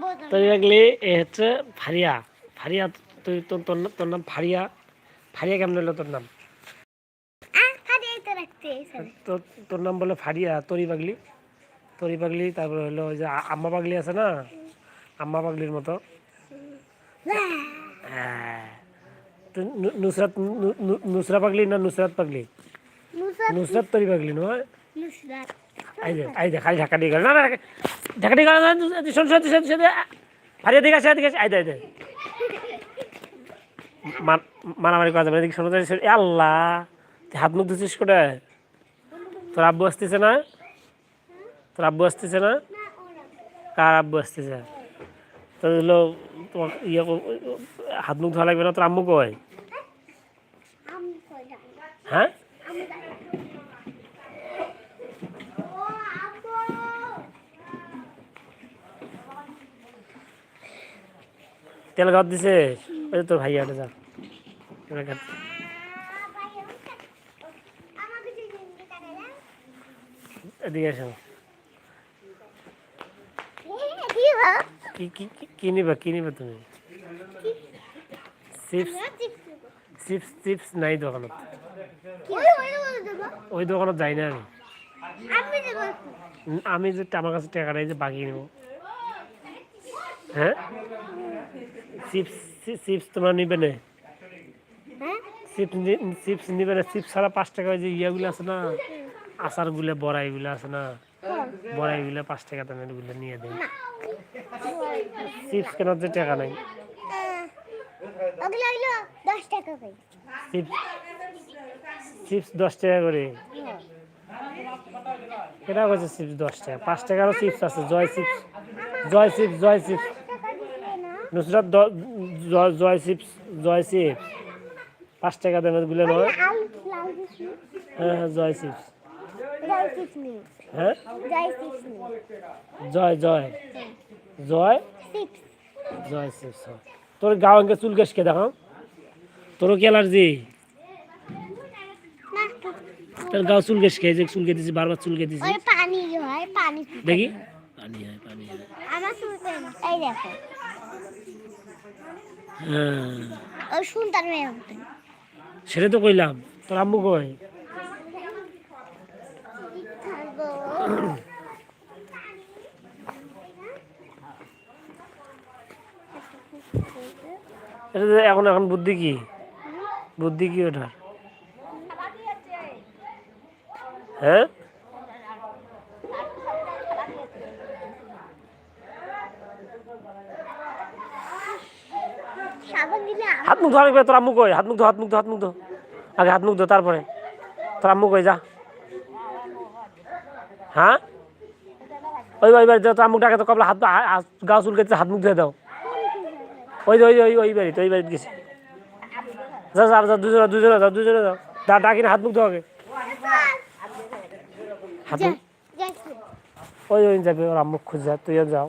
বোতল পাগলি এ হচ্ছে ফারিয়া ফারিয়া তুই তোর তোর নাম ফারিয়া ফারিয়া কেমন হলো তোর নাম? তোর তোর নাম বলে ফারিয়া তরি পাগলি তরি পাগলি তারপরে হলো যে আম্মা পাগলি আছে না? আম্মা পাগলির মতো। হ্যাঁ। তো নুসরাত নুসরা পাগলি না নুসরাত পাগলি নুসরাত নুসরাত তরি পাগলি নয় আই দে আই দে খালি ঢাকা দিয়ে গেল। না না ঢাকা দিয়ে গেল না শোন শোন শোন শোন আসে এদিকে আসে মারামারি করা যাবে এদিকে শোনো আল্লাহ হাত মুখ ধুছিস কোটে তোর আব্বু আসতেছে না? তোর আব্বু আসতেছে না? কার আব্বু আসতেছে? তো হলো তোমার ইয়ে হাত মুখ ধোয়া লাগবে না তোর আম্মু কয় হ্যাঁ আমি জানি ও আব্বু তেল ঘর দিছে? ওই তোর ভাইয়াটা যা। তেল ঘর আমাকে যে এদিকে এসো কি হলো কি তুমি? চিপস চিপস চিপস নাই দোকানত। ওই দোকানত যাই না আমি। আমি যে আমার কাছে টাকা নাই যে বাকি নেব। হ্যাঁ? চিপস চিপস তোমরা নিবে না। হ্যাঁ? চিপস চিপস নিবে না। চিপস ছাড়া পাঁচ টাকা ওই যে ইয়েগুলো আছে না আচারগুলো বড়াইগুলো আছে না বড়াইগুলো পাঁচ টাকা দামেরগুলো নিয়ে দেয় চিপস কেনার যে টাকা নাই। চিপস দশ টাকা করে। কেটা করছে চিপস দশ টাকা? পাঁচ টাকারও চিপস আছে Joy chips. Joy chips Joy chips. Nusrat Joy- chips Joy chips পাঁচ টাকা দামেরগুলো নয়। দিছি হ্যাঁ হ্যাঁ জয় চিপস হ্যাঁ? জয় জয় জয়। জয়? চিপস। তোর চুল কেসকে দেখাও। তোরও কি অ্যালার্জি? তোর গাও চুল কেসকে যে চুল কেটেছি বারবার চুল কেটেছি ওই পানি হয় পানি দেখি। পানি হয় পানি হয়। আমার শুনতে এই দেখো হ্যাঁ ওই শুনতাম মেয়ে হতো সেটা তো কইলাম। তোর আম্মু কই? এটা যে এখন এখন বুদ্ধি কি? বুদ্ধি কি ওটা হ্যাঁ? হাত মুখ ধোয়া লাগবে তোর আম্মু কই? হাত মুখ ধো হাত মুখ ধো হাত মুখ ধো আগে হাত মুখ ধো তারপরে। তোর আম্মু কই যা। হ্যাঁ? ওই ওই বাড়িতে তোর আম্মুক ডাকে তো কবলা হাত গা চুল কেটে হাত মুখ ধুয়ে দাও। ওই যে ওই ওই ওই বাড়িতে ওই বাড়িতে গেছে। যা যা যা দুজনে দুজনে যাও দুজনে যাও। দা ডাকিনা হাত মুখ ধো আগে। হাত মুখ ওই ওই যাবে ওর আম্মুক খুঁজে যা তুইও যাও।